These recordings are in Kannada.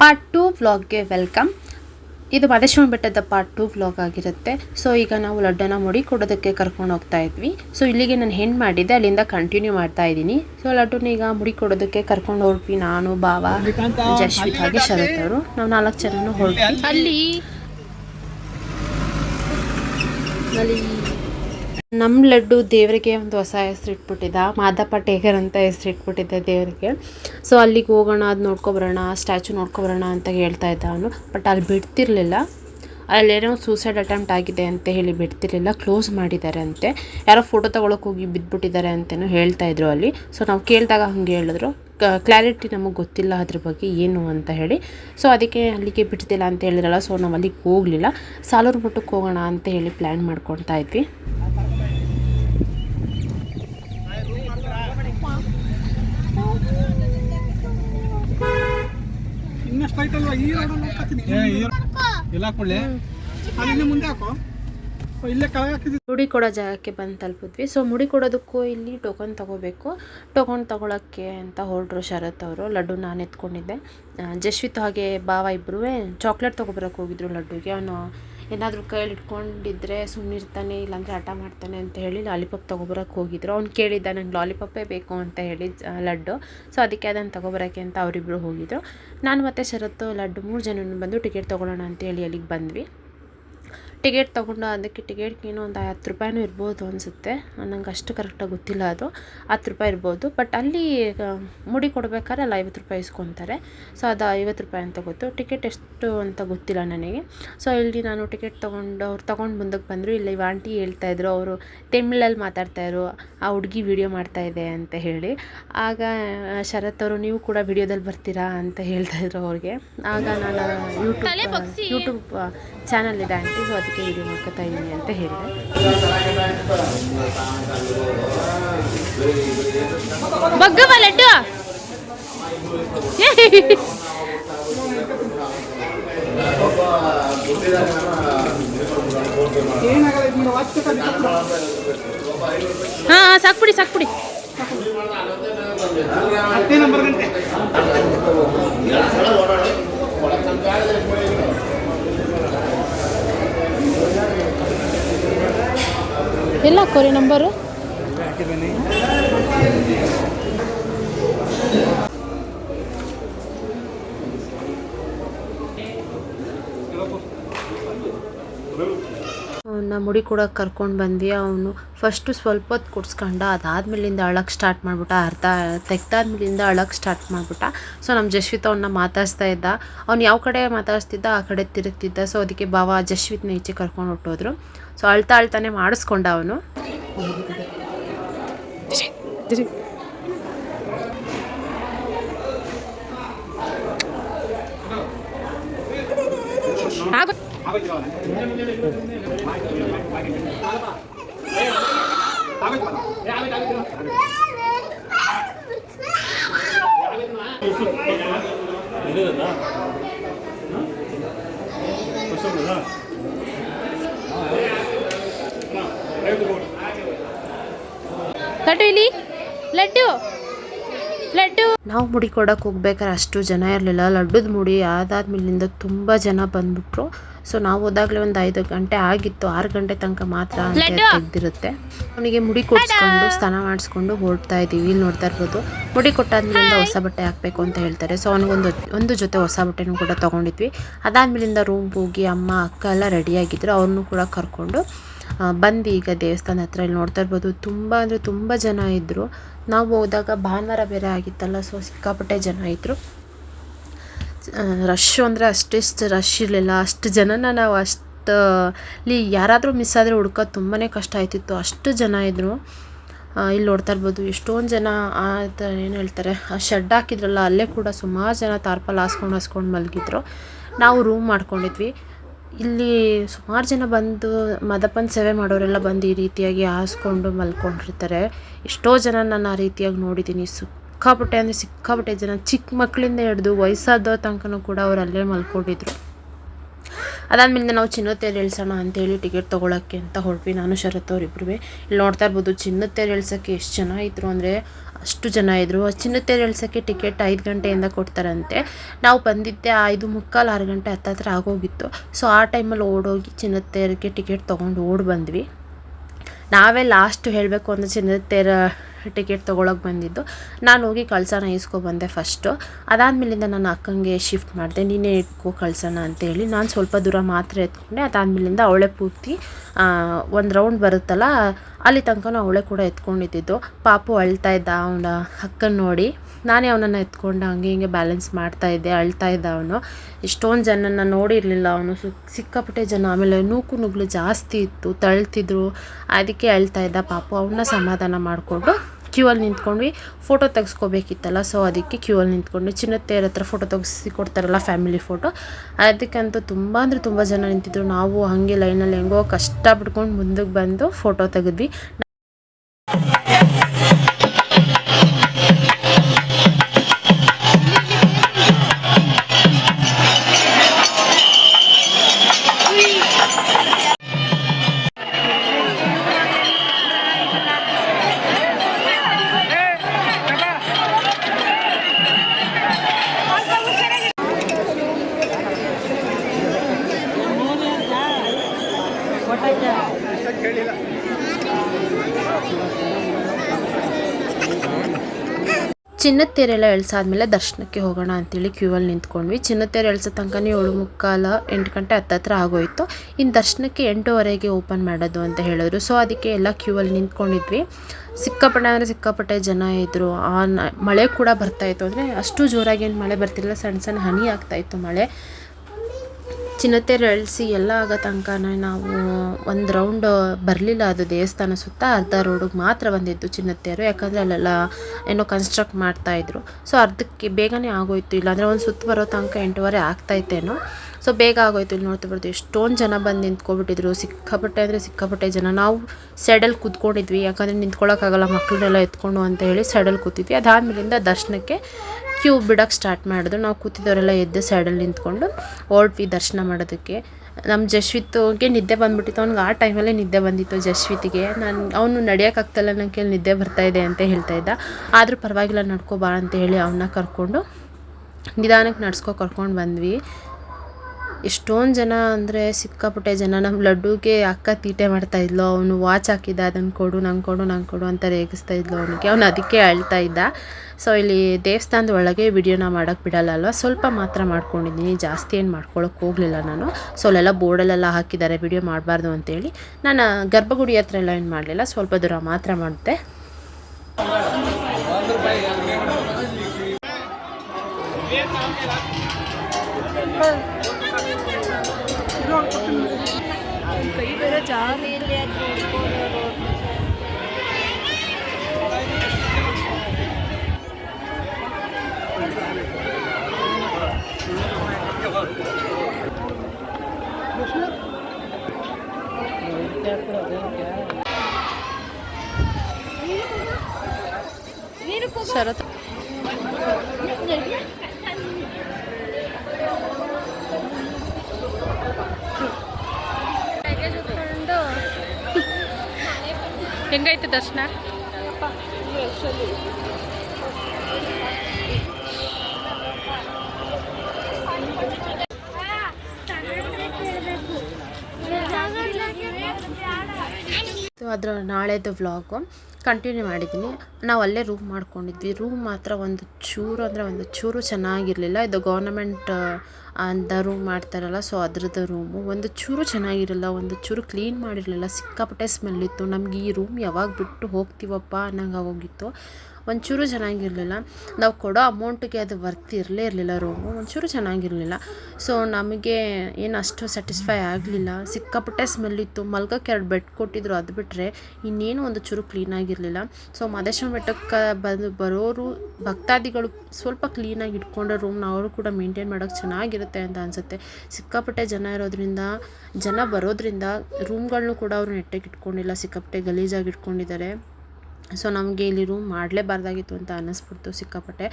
ಪಾರ್ಟ್ ಟೂ ವ್ಲಾಗ್ಗೆ ವೆಲ್ಕಮ್ ಇದು ಮದೇಶ್ವರ ಬೆಟ್ಟದ ಪಾರ್ಟ್ ಟೂ ವ್ಲಾಗ್ ಆಗಿರುತ್ತೆ. ಸೊ ಈಗ ನಾವು ಲಡ್ಡನ್ನ ಮುಡಿ ಕೊಡೋದಕ್ಕೆ ಕರ್ಕೊಂಡು ಹೋಗ್ತಾ ಇದ್ವಿ. ಸೊ ಇಲ್ಲಿಗೆ ನಾನು ಹೆಣ್ಣು ಮಾಡಿದ್ದೆ ಅಲ್ಲಿಂದ ಕಂಟಿನ್ಯೂ ಮಾಡ್ತಾ ಇದ್ದೀನಿ. ಸೊ ಲಡ್ಡುನ ಈಗ ಮುಡಿ ಕೊಡೋದಕ್ಕೆ ಕರ್ಕೊಂಡು ಹೊರಟ್ವಿ ನಾನು ಬಾವ ಜಶ್ವಿತ್ ಹಾಗೆ ಶರತ್ ಅವರು. ನಾವು ನಾಲ್ಕು ಜನನು ಹೊರಟ್ವಿ ಅಲ್ಲಿ. ಅಲ್ಲಿ ನಮ್ಮ ಲಡ್ಡು ದೇವರಿಗೆ ಒಂದು ಹೊಸ ಹೆಸರು ಇಟ್ಬಿಟ್ಟಿದ್ದ, ಮಾದಪ್ಪ ಟೇಗರ್ ಅಂತ ಹೆಸರು ಇಟ್ಬಿಟ್ಟಿದ್ದೆ ದೇವರಿಗೆ. ಸೊ ಅಲ್ಲಿಗೆ ಹೋಗೋಣ, ಅದು ನೋಡ್ಕೊಬರೋಣ, ಸ್ಟ್ಯಾಚು ನೋಡ್ಕೊಬರೋಣ ಅಂತ ಹೇಳ್ತಾ ಇದ್ದ ಅವನು. ಬಟ್ ಅಲ್ಲಿ ಬಿಡ್ತಿರ್ಲಿಲ್ಲ. ಅಲ್ಲೇನೋ ಸೂಸೈಡ್ ಅಟೆಂಪ್ಟ್ ಆಗಿದೆ ಅಂತ ಹೇಳಿ ಬಿಡ್ತಿರ್ಲಿಲ್ಲ ಕ್ಲೋಸ್ ಮಾಡಿದ್ದಾರೆ ಅಂತೆ. ಯಾರೋ ಫೋಟೋ ತೊಗೊಳಕ್ಕೆ ಹೋಗಿ ಬಿದ್ದುಬಿಟ್ಟಿದ್ದಾರೆ ಅಂತಲೂ ಹೇಳ್ತಾ ಇದ್ರು ಅಲ್ಲಿ. ಸೊ ನಾವು ಕೇಳಿದಾಗ ಹಂಗೆ ಹೇಳಿದ್ರು. ಕ್ಲಾರಿಟಿ ನಮಗೆ ಗೊತ್ತಿಲ್ಲ ಅದ್ರ ಬಗ್ಗೆ ಏನು ಅಂತ ಹೇಳಿ. ಸೊ ಅದಕ್ಕೆ ಅಲ್ಲಿಗೆ ಬಿಡ್ತಿಲ್ಲ ಅಂತ ಹೇಳಿದ್ರಲ್ಲ ಸೊ ನಾವು ಅಲ್ಲಿಗೆ ಹೋಗಲಿಲ್ಲ. ಸಾಲೂರು ಮಟ್ಟಕ್ಕೆ ಹೋಗೋಣ ಅಂತ ಹೇಳಿ ಪ್ಲ್ಯಾನ್ ಮಾಡ್ಕೊತಾ ಇದ್ವಿ. ಇನ್ನಷ್ಟು ಐಟ್ ಅಲ್ವಾ? ಈ ರೋಡಲ್ಲಿ ಹಾಕತ್ತೀನಿ ಇಲ್ಲ ಕೊಳ್ಳಿ ಅಲ್ಲಿಂದ ಮುಂದೆ ಹಾಕೋ. ಓ, ಇಲ್ಲೇ ಕೆಳಗೆ ಹಾಕಿದ್ವಿ. ಮುಡಿ ಕೊಡೋ ಜಾಗಕ್ಕೆ ಬಂದು ತಲುಪಿದ್ವಿ. ಸೊ ಮುಡಿ ಕೊಡೋದಕ್ಕೂ ಇಲ್ಲಿ ಟೋಕನ್ ತಗೋಬೇಕು. ಟೋಕನ್ ತೊಗೊಳಕ್ಕೆ ಅಂತ ಹೊರಟ್ರು ಶರತ್ ಅವರು. ಲಡ್ಡು ನಾನು ಎತ್ಕೊಂಡಿದ್ದೆ. ಜಶ್ವಿತ್ ಹಾಗೆ ಭಾವ ಇಬ್ಬರೂ ಚಾಕ್ಲೇಟ್ ತೊಗೊಬರಕ್ಕೆ ಹೋಗಿದ್ರು ಲಡ್ಡುಗೆ. ಅವನು ಏನಾದರೂ ಕೈಯಲ್ಲಿ ಇಟ್ಕೊಂಡಿದ್ರೆ ಸುಮ್ಮನಿರ್ತಾನೆ ಇಲ್ಲಾಂದರೆ ಹಠ ಮಾಡ್ತಾನೆ ಅಂತ ಹೇಳಿ ಲಾಲಿಪಾಪ್ ತೊಗೊಬರಕ್ಕೆ ಹೋಗಿದ್ರು. ಅವ್ನು ಕೇಳಿದ್ದ, ನಂಗೆ ಲಾಲಿಪಾಪೇ ಬೇಕು ಅಂತ ಹೇಳಿ ಲಡ್ಡು. ಸೊ ಅದಕ್ಕೆ ಅದನ್ನು ತೊಗೊಬರೋಕ್ಕೆ ಅಂತ ಅವರಿಬ್ಬರು ಹೋಗಿದ್ರು. ನಾನು ಮತ್ತು ಶರತ್ತು, ಲಡ್ಡು ಮೂರು ಜನ ಬಂದು ಟಿಕೆಟ್ ತೊಗೊಳ್ಳೋಣ ಅಂತ ಹೇಳಿ ಅಲ್ಲಿಗೆ ಬಂದ್ವಿ. ಟಿಕೆಟ್ ತೊಗೊಂಡು ಅದಕ್ಕೆ ಟಿಕೆಟ್ಗೆ ಏನೋ ಒಂದು ಹತ್ತು ರೂಪಾಯಿನೂ ಇರ್ಬೋದು ಅನಿಸುತ್ತೆ. ನಂಗೆ ಅಷ್ಟು ಕರೆಕ್ಟಾಗಿ ಗೊತ್ತಿಲ್ಲ ಅದು. ಹತ್ತು ರೂಪಾಯಿ ಇರ್ಬೋದು. ಬಟ್ ಅಲ್ಲಿ ಮುಡಿ ಕೊಡ್ಬೇಕಾದ್ರೆ ಅಲ್ಲಿ ಐವತ್ತು ರೂಪಾಯಿ ಇಸ್ಕೊತಾರೆ. ಸೊ ಅದು ಐವತ್ತು ರೂಪಾಯಿ ಅಂತ ಗೊತ್ತು. ಟಿಕೆಟ್ ಎಷ್ಟು ಅಂತ ಗೊತ್ತಿಲ್ಲ ನನಗೆ. ಸೊ ಇಲ್ಲಿ ನಾನು ಟಿಕೆಟ್ ತೊಗೊಂಡು ಅವ್ರು ತೊಗೊಂಡು ಮುಂದಕ್ಕೆ ಬಂದರು. ಇಲ್ಲಿ ಆಂಟಿ ಹೇಳ್ತಾಯಿದ್ರು ಅವರು ತಮಿಳಲ್ಲಿ ಮಾತಾಡ್ತಾಯಿದ್ರು ಆ ಹುಡುಗಿ ವಿಡಿಯೋ ಮಾಡ್ತಾ ಇದೆ ಅಂತ ಹೇಳಿ. ಆಗ ಶರತ್ ಅವರು ನೀವು ಕೂಡ ವಿಡಿಯೋದಲ್ಲಿ ಬರ್ತೀರಾ ಅಂತ ಹೇಳ್ತಾಯಿದ್ರು ಅವ್ರಿಗೆ. ಆಗ ನಾನು ಯೂಟ್ಯೂಬ್ ಯೂಟ್ಯೂಬ್ ಚಾನಲ್ ಇದೆ ಆಂಟಿ ಸೊ ಅದಕ್ಕೆ ವಿಡಿಯೋ ಮಾಡ್ಕೊತಾ ಇದ್ದೀನಿ ಅಂತ ಹೇಳಿದೆ. ಬಗ್ಗವ ಲಡ್ಡು. ಹಾ ಇದು ಸಾಕ್ಬಿಡಿ ಸಾಕ್ಬಿಡಿ. ನಂಬರ್ ಎಲ್ಲ ಹಾಕೋರಿ ನಂಬರು ಮುಡಿ ಕೂಡ ಕರ್ಕೊಂಡು ಬಂದ್ವಿ ಅವನು? ಫಸ್ಟು ಸ್ವಲ್ಪ ಹೊತ್ತು ಕುಡ್ಸ್ಕೊಂಡ, ಅದಾದ್ಮೇಲಿಂದ ಅಳಕ್ಕೆ ಸ್ಟಾರ್ಟ್ ಮಾಡ್ಬಿಟ್ಟ, ಅರ್ಧ ತೆಗ್ದಾದ್ಮೇಲಿಂದ ಅಳಕ್ಕೆ ಸ್ಟಾರ್ಟ್ ಮಾಡ್ಬಿಟ್ಟ. ಸೊ ನಮ್ಮ ಜಶ್ವಿತ್ ಅವನ್ನ ಮಾತಾಡಿಸ್ತಾ ಇದ್ದ. ಅವ್ನು ಯಾವ ಕಡೆ ಮಾತಾಡಿಸ್ತಿದ್ದ? ಆ ಕಡೆ ತಿರುಗ್ತಿದ್ದ. ಸೊ ಅದಕ್ಕೆ ಬಾವ ಜಶ್ವಿತ್ನ ಈಚೆ ಕರ್ಕೊಂಡು ಹೊಟ್ಟೋದ್ರು ಸೊ ಅಳ್ತಾ ಅಳ್ತಾನೆ ಮಾಡಿಸ್ಕೊಂಡ ಅವನು. ಲಡ್ಡು ಲಡ್ಡು. ನಾವು ಮುಡಿ ಕೊಡಕ್ಕೆ ಹೋಗ್ಬೇಕಾದ್ರೆ ಅಷ್ಟು ಜನ ಇರಲಿಲ್ಲ. ಲಡ್ಡುದ ಮುಡಿ ಅದಾದ್ಮೇಲಿಂದ ತುಂಬ ಜನ ಬಂದ್ಬಿಟ್ರು. ಸೊ ನಾವು ಹೋದಾಗಲೇ ಒಂದು ಐದು ಗಂಟೆ ಆಗಿತ್ತು. ಆರು ಗಂಟೆ ತನಕ ಮಾತ್ರ ಅಂತ ತೆಗ್ದಿರುತ್ತೆ ಅವನಿಗೆ ಮುಡಿ ಕೊಡಿಸ್ಕೊಂಡು ಸ್ನಾನ ಮಾಡಿಸ್ಕೊಂಡು ಹೊರಡ್ತಾ ಇದ್ದೀವಿ. ಇಲ್ಲಿ ನೋಡ್ತಾ ಇರ್ಬೋದು. ಮುಡಿ ಕೊಟ್ಟಾದ್ಮೇಲಿಂದ ಹೊಸ ಬಟ್ಟೆ ಹಾಕಬೇಕು ಅಂತ ಹೇಳ್ತಾರೆ. ಸೊ ಅವನಿಗೊಂದು ಒಂದು ಜೊತೆ ಹೊಸ ಬಟ್ಟೆನೂ ಕೂಡ ತೊಗೊಂಡಿದ್ವಿ. ಅದಾದ್ಮೇಲಿಂದ ರೂಮ್ ಹೋಗಿ ಅಮ್ಮ ಅಕ್ಕ ಎಲ್ಲ ರೆಡಿಯಾಗಿದ್ರು ಅವ್ರನ್ನೂ ಕೂಡ ಕರ್ಕೊಂಡು ಬಂದು ಈಗ ದೇವಸ್ಥಾನ ಹತ್ರ ಇಲ್ಲಿ ನೋಡ್ತಾ ಇರ್ಬೋದು. ತುಂಬ ಅಂದರೆ ತುಂಬ ಜನ ಇದ್ದರು ನಾವು ಹೋದಾಗ ಭಾನುವಾರ ಬೇರೆ ಆಗಿತ್ತಲ್ಲ. ಸೊ ಸಿಕ್ಕಾಪಟ್ಟೆ ಜನ ಇದ್ದರು ರಶ್ ಅಂದರೆ ಅಷ್ಟಿಷ್ಟು ರಶ್ ಇರಲಿಲ್ಲ. ಅಷ್ಟು ಜನನ ನಾವು ಅಷ್ಟು ಇಲ್ಲಿ ಯಾರಾದರೂ ಮಿಸ್ ಆದರೆ ಹುಡ್ಕೋದು ತುಂಬಾ ಕಷ್ಟ ಆಯ್ತಿತ್ತು. ಅಷ್ಟು ಜನ ಇದ್ದರು ಇಲ್ಲಿ ನೋಡ್ತಾ ಇರ್ಬೋದು, ಎಷ್ಟೊಂದು ಜನ ಏನು ಹೇಳ್ತಾರೆ, ಆ ಶೆಡ್ ಹಾಕಿದ್ರಲ್ಲ, ಅಲ್ಲೇ ಕೂಡ ಸುಮಾರು ಜನ ತಾರ್ಪಲ್ ಹಾಸ್ಕೊಂಡು ಹಾಸ್ಕೊಂಡು ಮಲಗಿದ್ರು. ನಾವು ರೂಮ್ ಮಾಡ್ಕೊಂಡಿದ್ವಿ. ಇಲ್ಲಿ ಸುಮಾರು ಜನ ಬಂದು ಮದಪ್ಪನ ಸೇವೆ ಮಾಡೋರೆಲ್ಲ ಬಂದು ಈ ರೀತಿಯಾಗಿ ಹಾಸ್ಕೊಂಡು ಮಲ್ಕೊಂಡಿರ್ತಾರೆ. ಎಷ್ಟೋ ಜನ ನಾನು ಆ ರೀತಿಯಾಗಿ ನೋಡಿದ್ದೀನಿ ಸಿಕ್ಕಾಪಟ್ಟೆ ಅಂದರೆ ಸಿಕ್ಕಾಪಟ್ಟೆ ಜನ ಚಿಕ್ಕ ಮಕ್ಕಳಿಂದ ಹಿಡಿದು ವಯಸ್ಸಾದವ್ರ ತನಕನೂ ಕೂಡ ಅವ್ರು ಅಲ್ಲೇ ಮಲ್ಕೊಂಡಿದ್ರು. ಅದಾದ್ಮೇಲೆ ನಾವು ಚಿನ್ನದ ತೇರು ಇಳಿಸೋಣ ಅಂತೇಳಿ ಟಿಕೆಟ್ ತೊಗೊಳಕ್ಕೆ ಅಂತ ಹೊರಟ್ವಿ ನಾನು, ಶರತ್ ಅವರಿಬ್ರು ಇಲ್ಲಿ ನೋಡ್ತಾ ಇರ್ಬೋದು ಚಿನ್ನದ ತೇರು ಇಳ್ಸೋಕ್ಕೆ ಎಷ್ಟು ಜನ ಇದ್ರು ಅಂದರೆ ಅಷ್ಟು ಜನ ಇದ್ದರು ಚಿನ್ನತೆರೆ ಇಳಿಸೋಕ್ಕೆ ಟಿಕೆಟ್ ಐದು ಗಂಟೆಯಿಂದ ಕೊಡ್ತಾರಂತೆ. ನಾವು ಬಂದಿದ್ದೆ ಐದು ಮುಕ್ಕಾಲು ಆರು ಗಂಟೆ ಹತ್ತತ್ರ ಆಗೋಗಿತ್ತು. ಸೊ ಆ ಟೈಮಲ್ಲಿ ಓಡೋಗಿ ಚಿನ್ನತೆರೆಗೆ ಟಿಕೆಟ್ ತೊಗೊಂಡು ಓಡಿ ಬಂದ್ವಿ. ನಾವೇ ಲಾಸ್ಟ್ ಹೇಳಬೇಕು ಅಂದರೆ ಚಿನ್ನದ ತೇರ ಟಿಕೆಟ್ ತೊಗೊಳಕ್ಕೆ ಬಂದಿದ್ದು. ನಾನು ಹೋಗಿ ಕಳ್ಸಣ ಇಸ್ಕೊ ಬಂದೆ ಫಸ್ಟು ಅದಾದಮೇಲಿಂದ ನನ್ನ ಅಕ್ಕಂಗೆ ಶಿಫ್ಟ್ ಮಾಡಿದೆ, ನೀನೇ ಇಟ್ಕೋ ಕಳ್ಸೋಣ ಅಂತೇಳಿ. ನಾನು ಸ್ವಲ್ಪ ದೂರ ಮಾತ್ರ ಎತ್ಕೊಂಡೆ. ಅದಾದಮೇಲಿಂದ ಅವಳೆ ಪೂರ್ತಿ ಒಂದು ರೌಂಡ್ ಬರುತ್ತಲ್ಲ, ಅಲ್ಲಿ ತನಕ ಅವಳೆ ಕೂಡ ಎತ್ಕೊಂಡಿದ್ದಿದ್ದು. ಪಾಪು ಅಳ್ತಾ ಇದ್ದ ಅವನ ಅಕ್ಕನ ನೋಡಿ. ನಾನೇ ಅವನನ್ನು ಎತ್ಕೊಂಡು, ಹಂಗೆ ಹಿಂಗೆ ಬ್ಯಾಲೆನ್ಸ್ ಮಾಡ್ತಾ ಇದ್ದೆ, ಅಳ್ತಾ ಇದ್ದ ಅವನು. ಇಷ್ಟೊಂದು ಜನನ ನೋಡಿರಲಿಲ್ಲ ಅವನು. ಸಿಕ್ಕಾಪಟ್ಟೆ ಜನ. ಆಮೇಲೆ ನೂಕು ನುಗ್ಲು ಜಾಸ್ತಿ ಇತ್ತು, ತಳ್ತಿದ್ರು. ಅದಕ್ಕೆ ಅಳ್ತಾ ಇದ್ದ ಪಾಪು. ಅವನ್ನ ಸಮಾಧಾನ ಮಾಡಿಕೊಂಡು ಕ್ಯೂ ಅಲ್ಲಿ ನಿಂತ್ಕೊಂಡ್ವಿ, ಫೋಟೋ ತೆಗೆಸ್ಕೋಬೇಕಿತ್ತಲ್ಲ ಸೊ ಅದಕ್ಕೆ ಕ್ಯೂ ಅಲ್ಲಿ ನಿಂತ್ಕೊಂಡು ಚಿನ್ನತ್ತೇರ ಹತ್ರ ಫೋಟೋ ತೆಗೆಸಿ ಕೊಡ್ತಾರಲ್ಲ ಫ್ಯಾಮಿಲಿ ಫೋಟೋ, ಅದಕ್ಕಂತೂ ತುಂಬ ಅಂದರೆ ತುಂಬ ಜನ ನಿಂತಿದ್ರು. ನಾವು ಹಾಗೆ ಲೈನಲ್ಲಿ ಹೆಂಗೋ ಕಷ್ಟ ಬಿಡ್ಕೊಂಡು ಮುಂದಕ್ಕೆ ಬಂದು ಫೋಟೋ ತೆಗೆದ್ವಿ. ಚಿನ್ನದ ತೇರೆಲ್ಲ ಎಳ್ಸಾದ್ಮೇಲೆ ದರ್ಶನಕ್ಕೆ ಹೋಗೋಣ ಅಂತೇಳಿ ಕ್ಯೂ ಅಲ್ಲಿ ನಿಂತ್ಕೊಂಡ್ವಿ. ಚಿನ್ನದ ತೇರು ಎಳ್ಸೋ ತನಕನೇ ಏಳು ಮುಕ್ಕಾಲ ಎಂಟು ಗಂಟೆ ಹತ್ತತ್ರ ಆಗೋಯ್ತು. ಇನ್ನು ದರ್ಶನಕ್ಕೆ ಎಂಟೂವರೆಗೆ ಓಪನ್ ಮಾಡೋದು ಅಂತ ಹೇಳಿದ್ರು. ಸೊ ಅದಕ್ಕೆ ಎಲ್ಲ ಕ್ಯೂ ಅಲ್ಲಿ ನಿಂತ್ಕೊಂಡಿದ್ವಿ. ಸಿಕ್ಕಾಪಟ್ಟೆ ಅಂದರೆ ಸಿಕ್ಕಾಪಟ್ಟೆ ಜನ ಇದ್ದರು ಆ ಮಳೆ ಕೂಡ ಬರ್ತಾಯಿತ್ತು ಅಂದರೆ ಅಷ್ಟು ಜೋರಾಗಿ ಏನು ಮಳೆ ಬರ್ತಿರಲಿಲ್ಲ. ಸಣ್ಣ ಸಣ್ಣ ಹನಿ ಆಗ್ತಾಯಿತ್ತು ಮಳೆ. ಚಿನ್ನತೆರೆ ರಳಿಸಿ ಎಲ್ಲ ಆಗೋ ತನಕ ನಾವು ಒಂದು ರೌಂಡ್ ಬರಲಿಲ್ಲ ಅದು ದೇವಸ್ಥಾನ ಸುತ್ತ, ಅರ್ಧ ರೋಡಿಗೆ ಮಾತ್ರ ಬಂದಿದ್ದು ಚಿನ್ನತೆಯರು. ಯಾಕಂದರೆ ಅಲ್ಲೆಲ್ಲ ಏನೋ ಕನ್ಸ್ಟ್ರಕ್ಟ್ ಮಾಡ್ತಾಯಿದ್ರು ಸೊ ಅರ್ಧಕ್ಕೆ ಬೇಗನೆ ಆಗೋಯ್ತು. ಇಲ್ಲಾಂದರೆ ಒಂದು ಸುತ್ತ ಬರೋ ತನಕ ಎಂಟೂವರೆ ಆಗ್ತಾಯಿತ್ತೇನೋ ಸೊ ಬೇಗ ಆಗೋಯ್ತು. ಇಲ್ಲಿ ನೋಡ್ತಾ ಎಷ್ಟೊಂದು ಜನ ಬಂದು ನಿಂತ್ಕೊಬಿಟ್ಟಿದ್ರು. ಸಿಕ್ಕಾಪಟ್ಟೆ ಅಂದರೆ ಸಿಕ್ಕಾಪಟ್ಟೆ ಜನ. ನಾವು ಸೈಡಲ್ಲಿ ಕೂತ್ಕೊಂಡಿದ್ವಿ. ಯಾಕಂದರೆ ನಿಂತ್ಕೊಳ್ಳೋಕ್ಕಾಗಲ್ಲ ಮಕ್ಕಳನ್ನೆಲ್ಲ ಎತ್ಕೊಂಡು ಅಂತ ಹೇಳಿ ಸೈಡಲ್ಲಿ ಕೂತಿದ್ವಿ. ಅದಾದಮೇಲಿಂದ ದರ್ಶನಕ್ಕೆ ಕ್ಯೂ ಬಿಡೋಕ್ಕೆ ಸ್ಟಾರ್ಟ್ ಮಾಡಿದ್ರು. ನಾವು ಕೂತಿದ್ದವರೆಲ್ಲ ಎದ್ದು ಸೈಡಲ್ಲಿ ನಿಂತ್ಕೊಂಡು ಓಡ್ವಿ ದರ್ಶನ ಮಾಡೋದಕ್ಕೆ. ನಮ್ಮ ಜಶ್ವಿತ್ಗೆ ನಿದ್ದೆ ಬಂದ್ಬಿಟ್ಟಿತ್ತು. ಅವ್ನಿಗೆ ಆ ಟೈಮಲ್ಲೇ ನಿದ್ದೆ ಬಂದಿತ್ತು ಜಶ್ವಿತ್ಗೆ. ನಾನು, ಅವನು ನಡೆಯೋಕ್ಕಾಗ್ತಲ್ಲ ನನಗೆ ನಿದ್ದೆ ಬರ್ತಾ ಇದೆ ಅಂತ ಹೇಳ್ತಾ ಇದ್ದ. ಆದರೂ ಪರವಾಗಿಲ್ಲ ನಡ್ಕೊ ಬಾ ಅಂತ ಹೇಳಿ ಅವನ್ನ ಕರ್ಕೊಂಡು ನಿಧಾನಕ್ಕೆ ನಡ್ಸ್ಕೊ ಕರ್ಕೊಂಡು ಬಂದ್ವಿ. ಎಷ್ಟೊಂದು ಜನ ಅಂದರೆ ಸಿಕ್ಕಾಪಟ್ಟೆ ಜನ. ನಮ್ಮ ಲಡ್ಡುಗೆ ಅಕ್ಕ ತೀಟೆ ಮಾಡ್ತಾ ಇದ್ಲು. ಅವನು ವಾಚ್ ಹಾಕಿದ್ದ. ಅದನ್ನು ಕೊಡು, ನಂಗೆ ಕೊಡು ನಂಗೆ ಕೊಡು ಅಂತ ರೇಗಿಸ್ತಾ ಇದ್ಲು ಅವನಿಗೆ. ಅವನು ಅದಕ್ಕೆ ಅಳ್ತಾ ಇದ್ದ. ಸೊ ಇಲ್ಲಿ ದೇವಸ್ಥಾನದ ಒಳಗೆ ವಿಡಿಯೋನ ಮಾಡೋಕ್ಕೆ ಬಿಡಲ್ಲ ಅಲ್ವಾ ಸ್ವಲ್ಪ ಮಾತ್ರ ಮಾಡ್ಕೊಂಡಿದ್ದೀನಿ. ಜಾಸ್ತಿ ಏನು ಮಾಡ್ಕೊಳ್ಳೋಕೆ ಹೋಗಲಿಲ್ಲ ನಾನು. ಸೊ ಅಲ್ಲೆಲ್ಲ ಬೋರ್ಡಲ್ಲೆಲ್ಲ ಹಾಕಿದ್ದಾರೆ. ವಿಡಿಯೋ ಮಾಡಬಾರ್ದು ಅಂತೇಳಿ. ನಾನು ಗರ್ಭಗುಡಿ ಹತ್ರ ಎಲ್ಲ ಏನು ಮಾಡಲಿಲ್ಲ. ಸ್ವಲ್ಪ ದೂರ ಮಾತ್ರ ಮಾಡಿದೆ कई तरह जा रहे शरत ಹೆಂಗಾಯ್ತು ದರ್ಶನ? ಸೊ ಅದರ ನಾಳೆದು ವ್ಲಾಗು ಕಂಟಿನ್ಯೂ ಮಾಡಿದ್ದೀನಿ. ನಾವು ಅಲ್ಲೇ ರೂಮ್ ಮಾಡ್ಕೊಂಡಿದ್ವಿ. ರೂಮ್ ಮಾತ್ರ ಒಂದು ಚೂರು ಅಂದರೆ ಒಂದು ಚೂರು ಚೆನ್ನಾಗಿರಲಿಲ್ಲ. ಇದು ಗೌರ್ನಮೆಂಟ್ ಅಂತ ರೂಮ್ ಮಾಡ್ತಾರಲ್ಲ ಸೊ ಅದ್ರದ್ದು ರೂಮು ಒಂದು ಚೂರು ಚೆನ್ನಾಗಿರಲಿಲ್ಲ. ಒಂದು ಚೂರು ಕ್ಲೀನ್ ಮಾಡಿರಲಿಲ್ಲ. ಸಿಕ್ಕಾಪಟ್ಟೆ ಸ್ಮೆಲ್ ಇತ್ತು. ನಮ್ಗೆ ಈ ರೂಮ್ ಯಾವಾಗ ಬಿಟ್ಟು ಹೋಗ್ತೀವಪ್ಪ ಅನ್ನಂಗೆ ಹೋಗಿತ್ತು ಒಂಚೂರು ಚೆನ್ನಾಗಿರಲಿಲ್ಲ. ನಾವು ಕೊಡೋ ಅಮೌಂಟಿಗೆ ಅದು ವರ್ತ್ ಇರಲೇ ಇರಲಿಲ್ಲ ರೂಮು ಒಂಚೂರು ಚೆನ್ನಾಗಿರಲಿಲ್ಲ. ಸೊ ನಮಗೆ ಏನು ಅಷ್ಟು ಸ್ಯಾಟಿಸ್ಫೈ ಆಗಲಿಲ್ಲ. ಸಿಕ್ಕಾಪಟ್ಟೆ ಸ್ಮೆಲ್ ಇತ್ತು. ಮಲ್ಗಕ್ಕೆ ಎರಡು ಬೆಡ್ ಕೊಟ್ಟಿದ್ರು. ಅದು ಬಿಟ್ಟರೆ ಇನ್ನೇನು ಒಂದು ಚೂರು ಕ್ಲೀನಾಗಿರಲಿಲ್ಲ ಸೊ ಮಾದೇಶ್ವರ ಬೆಟ್ಟಕ್ಕೆ ಬಂದು ಬರೋರು, ಭಕ್ತಾದಿಗಳು ಸ್ವಲ್ಪ ಕ್ಲೀನಾಗಿ ಇಟ್ಕೊಂಡ್ರೆ ರೂಮ್ನ ಅವರು ಕೂಡ ಮೇಂಟೈನ್ ಮಾಡೋಕ್ಕೆ ಚೆನ್ನಾಗಿರುತ್ತೆ ಅಂತ ಅನಿಸುತ್ತೆ. ಸಿಕ್ಕಾಪಟ್ಟೆ ಜನ ಇರೋದ್ರಿಂದ, ಜನ ಬರೋದ್ರಿಂದ ರೂಮ್ಗಳನ್ನೂ ಕೂಡ ಅವರು ನೆಟ್ಟಗೆ ಇಟ್ಕೊಂಡಿಲ್ಲ, ಸಿಕ್ಕಾಪಟ್ಟೆ ಗಲೀಜಾಗಿ ಇಟ್ಕೊಂಡಿದ್ದಾರೆ. ಸೊ ನಮಗೆ ಇಲ್ಲಿ ರೂಮ್ ಮಾಡಲೇಬಾರ್ದಾಗಿತ್ತು ಅಂತ ಅನ್ನಿಸ್ಬಿಡ್ತು ಸಿಕ್ಕಾಪಟ್ಟೆ.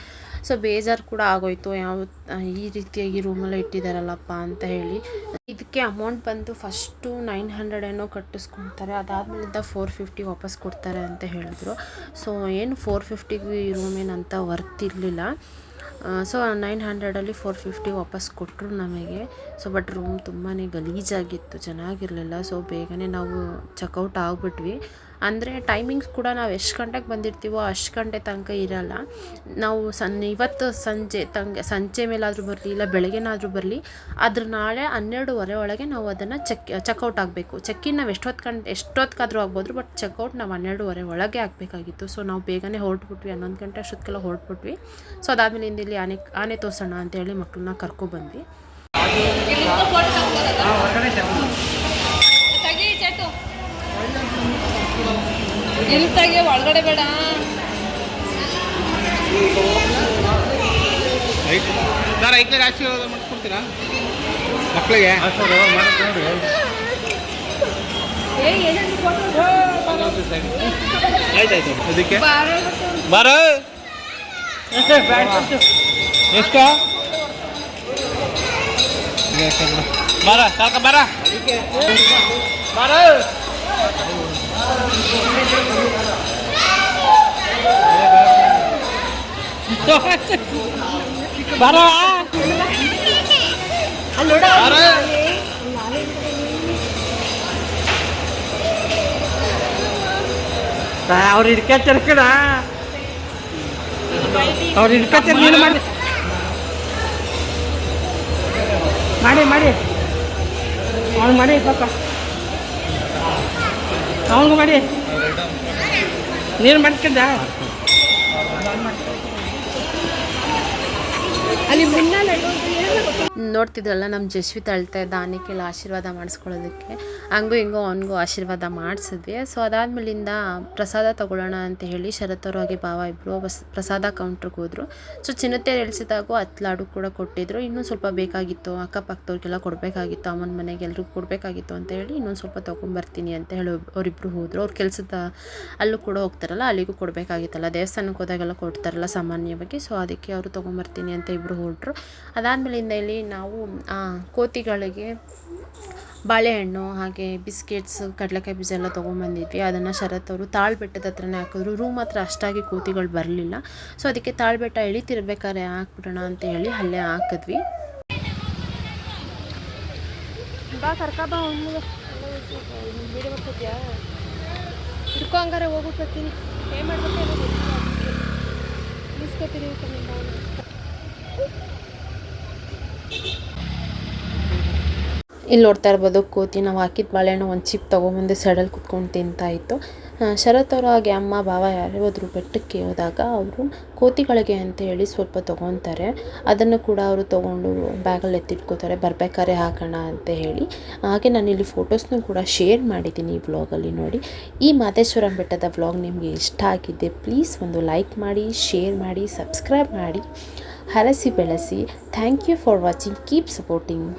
ಸೊ ಬೇಜಾರು ಕೂಡ ಆಗೋಯ್ತು. ಯಾವ ಈ ರೀತಿಯಾಗಿ ರೂಮೆಲ್ಲ ಇಟ್ಟಿದ್ದಾರಲ್ಲಪ್ಪ ಅಂತ ಹೇಳಿ. ಇದಕ್ಕೆ ಅಮೌಂಟ್ ಬಂದು ಫಸ್ಟು ನೈನ್ ಹಂಡ್ರೆಡ್ ಏನೋ ಕಟ್ಟಿಸ್ಕೊಳ್ತಾರೆ ಅದಾದಮೇಲಿಂದ ಫೋರ್ ಫಿಫ್ಟಿ ವಾಪಸ್ ಕೊಡ್ತಾರೆ ಅಂತ ಹೇಳಿದ್ರು. ಸೊ ಏನು ಫೋರ್ ಫಿಫ್ಟಿಗೆ ಈ ರೂಮ್ ಏನಂತ ವರ್ತ್ ಇರಲಿಲ್ಲ. ಸೊ ನೈನ್ ಹಂಡ್ರೆಡಲ್ಲಿ ಫೋರ್ ಫಿಫ್ಟಿ ವಾಪಸ್ ಕೊಟ್ಟರು ನಮಗೆ. ಸೊ ಬಟ್ ರೂಮ್ ತುಂಬಾ ಗಲೀಜಾಗಿತ್ತು, ಚೆನ್ನಾಗಿರಲಿಲ್ಲ. ಸೊ ಬೇಗನೆ ನಾವು ಚೆಕ್ಔಟ್ ಆಗಿಬಿಟ್ವಿ. ಅಂದರೆ ಟೈಮಿಂಗ್ಸ್ ಕೂಡ ನಾವು ಎಷ್ಟು ಗಂಟೆಗೆ ಬಂದಿರ್ತೀವೋ ಅಷ್ಟು ಗಂಟೆ ತನಕ ಇರಲ್ಲ. ನಾವು ಸನ್, ಇವತ್ತು ಸಂಜೆ ತಂಗ, ಸಂಜೆ ಮೇಲಾದರೂ ಬರಲಿ, ಇಲ್ಲ ಬೆಳಗ್ಗೆನಾದರೂ ಬರಲಿ ಅದ್ರ ನಾಳೆ ಹನ್ನೆರಡುವರೆ ಒಳಗೆ ನಾವು ಅದನ್ನು ಚೆಕ್ ಚೆಕ್ಔಟ್ ಆಗಬೇಕು. ಚೆಕ್ಕಿನ್ ನಾವು ಎಷ್ಟೊತ್ತು ಗಂಟೆ ಎಷ್ಟೊತ್ತಿಗಾದರೂ ಆಗ್ಬೋದು ಬಟ್ ಚೆಕ್ಔಟ್ ನಾವು ಹನ್ನೆರಡುವರೆ ಒಳಗೆ ಆಗಬೇಕಾಗಿತ್ತು. ಸೊ ನಾವು ಬೇಗನೆ ಹೊರಟ್ಬಿಟ್ವಿ, ಹನ್ನೊಂದು ಗಂಟೆ ಅಷ್ಟೊತ್ತಿಗೆಲ್ಲ ಹೊರಟ್ಬಿಟ್ವಿ. ಸೊ ಅದಾದಮೇಲೆ ಇಲ್ಲಿ ಆನೆ ಆನೆ ತೋರ್ಸೋಣ ಅಂತೇಳಿ ಮಕ್ಕಳನ್ನ ಕರ್ಕೊಬಂದ್ವಿ ಇಲ್ಲಿ ಒಳಗಡೆ ಬೇಡ. ಸರ್ ಐದನೇ ಆಶೀರ್ವಾದ ಮಾಡಿಸ್ಕೊಡ್ತೀರಾ ಮಕ್ಕಳಿಗೆ ಆಯ್ತಾಯ್ತು ಅದಕ್ಕೆ? ಬಾರ. ಎಷ್ಟು? ಬಾರ ಸಾಕ ಬಾರ. ಬಾರ. ಬಾರ ಅವ್ರು ಹಿಡ್ಕೊತಾರ ಕಡ ಅವ್ರು ಹಿಡ್ಕೊತಾರ ನೀನು ಮಾಡಿ. ಮಾಡಿ ಮಾಡಿ. ಅವ್ನು ಮಾಡಿ ಪಾಪ. ಅವನಿಗೂ ಮಾಡಿ. ನೀನು ಮಾಡ್ಕೊಂಡ? ಅಲ್ಲಿ ಮುನ್ನಲ್ಲಿ ನೋಡ್ತಿದ್ರಲ್ಲ ನಮ್ಮ ಜಶ್ವಿತ ಅಳ್ತಾ ಇದ್ದ ಆನೆಗೆಲ್ಲ ಆಶೀರ್ವಾದ ಮಾಡಿಸ್ಕೊಳ್ಳೋದಕ್ಕೆ. ಹಂಗೂ ಹಿಂಗೋ ಅವನಿಗೂ ಆಶೀರ್ವಾದ ಮಾಡಿಸಿದ್ವಿ. ಸೊ ಅದಾದ್ಮೇಲಿಂದ ಪ್ರಸಾದ ತಗೊಳ್ಳೋಣ ಅಂತ ಹೇಳಿ ಶರತ್ ಅವರು ಹಾಗೆ ಭಾವ ಇಬ್ಬರು ಪ್ರಸಾದ ಕೌಂಟ್ರಿಗೆ ಹೋದರು. ಸೊ ಚಿನ್ನತೆ ಎಳ್ಸಿದಾಗೂ ಹತ್ತು ಲಾಡು ಕೂಡ ಕೊಟ್ಟಿದ್ರು. ಇನ್ನೂ ಸ್ವಲ್ಪ ಬೇಕಾಗಿತ್ತು, ಅಕ್ಕಪಕ್ಕದವ್ರಿಗೆಲ್ಲ ಕೊಡಬೇಕಾಗಿತ್ತು, ಅಮ್ಮನ ಮನೆಗೆ ಎಲ್ರಿಗೂ ಕೊಡಬೇಕಾಗಿತ್ತು ಅಂತ ಹೇಳಿ ಇನ್ನೊಂದು ಸ್ವಲ್ಪ ತೊಗೊಂಬರ್ತೀನಿ ಅಂತ ಹೇಳಿ ಅವರಿಬ್ಬರು ಹೋದರು. ಅವ್ರ ಕೆಲಸದ ಅಲ್ಲೂ ಕೂಡ ಹೋಗ್ತಾರಲ್ಲ, ಅಲ್ಲಿಗೂ ಕೊಡಬೇಕಾಗಿತ್ತಲ್ಲ. ದೇವಸ್ಥಾನಕ್ಕೆ ಹೋದಾಗೆಲ್ಲ ಕೊಡ್ತಾರಲ್ಲ ಸಾಮಾನ್ಯವಾಗಿ ಸೊ ಅದಕ್ಕೆ ಅವರು ತೊಗೊಂಬರ್ತೀನಿ ಅಂತ ಇಬ್ಬರು ಹೊರಟರು ಅದಾದ್ಮೇಲಿಂದ ಇಲ್ಲಿ ನಾವು ಕೋತಿಗಳಿಗೆ ಬಾಳೆಹಣ್ಣು, ಹಾಗೆ ಬಿಸ್ಕೆಟ್ಸ್, ಕಡಲೆಕಾಯಿ ಬೀಜ ಎಲ್ಲ ತೊಗೊಂಬಂದಿದ್ವಿ ಅದನ್ನು ಶರತ್ ಅವರು ತಾಳ್ಬೆಟ್ಟದ ಹತ್ರನೇ ಹಾಕಿದ್ರು. ರೂಮ್ ಹತ್ರ ಅಷ್ಟಾಗಿ ಕೋತಿಗಳು ಬರಲಿಲ್ಲ. ಸೊ ಅದಕ್ಕೆ ತಾಳ್ಬೆಟ್ಟ ಇಳಿತಿರ್ಬೇಕಾದ್ರೆ ಹಾಕ್ಬಿಡೋಣ ಅಂತ ಹೇಳಿ ಅಲ್ಲೇ ಹಾಕಿದ್ವಿ. ಬಾ, ಕರ್ಕ ಬಾ ಹಿಡ್ಕೊ ಹಂಗಾರೆ ಹೋಗ್ಬಿಡ್ತೀನಿ ಏನು ಮಾಡ್ಬೇಕು ಇಲ್ಲಿ ನೋಡ್ತಾ ಇರ್ಬೋದು, ಕೋತಿ ನಾವು ಹಾಕಿದ ಬಾಳೆಹಣ್ಣು ಒಂದು ಚಿಪ್ ತೊಗೊಂಬಂದು ಸಡಲ್ ಕುತ್ಕೊಂಡು ತಿಂತಾ ಇತ್ತು ಶರತ್ ಅವರು ಹಾಗೆ ಅಮ್ಮ ಯಾರೇ ಹೋದ್ರು ಬೆಟ್ಟಕ್ಕೆ ಹೋದಾಗ ಅವರು ಕೋತಿಗಳಿಗೆ ಅಂತ ಹೇಳಿ ಸ್ವಲ್ಪ ತೊಗೊತಾರೆ. ಅದನ್ನು ಕೂಡ ಅವರು ತೊಗೊಂಡು ಬ್ಯಾಗಲ್ಲಿ ಎತ್ತಿಟ್ಕೋತಾರೆ, ಬರ್ಬೇಕಾದ್ರೆ ಹಾಕೋಣ ಅಂತ ಹೇಳಿ. ಹಾಗೆ ನಾನು ಇಲ್ಲಿ ಫೋಟೋಸ್ನೂ ಕೂಡ ಶೇರ್ ಮಾಡಿದ್ದೀನಿ ಈ ವ್ಲಾಗಲ್ಲಿ ನೋಡಿ. ಈ ಮಾದೇಶ್ವರಂ ಬೆಟ್ಟದ ವ್ಲಾಗ್ ನಿಮಗೆ ಇಷ್ಟ ಆಗಿದೆ ಪ್ಲೀಸ್ ಒಂದು ಲೈಕ್ ಮಾಡಿ ಶೇರ್ ಮಾಡಿ ಸಬ್ಸ್ಕ್ರೈಬ್ ಮಾಡಿ. ಹರಸಿ ಬೆಳೆಸಿ. Thank you for watching. Keep supporting.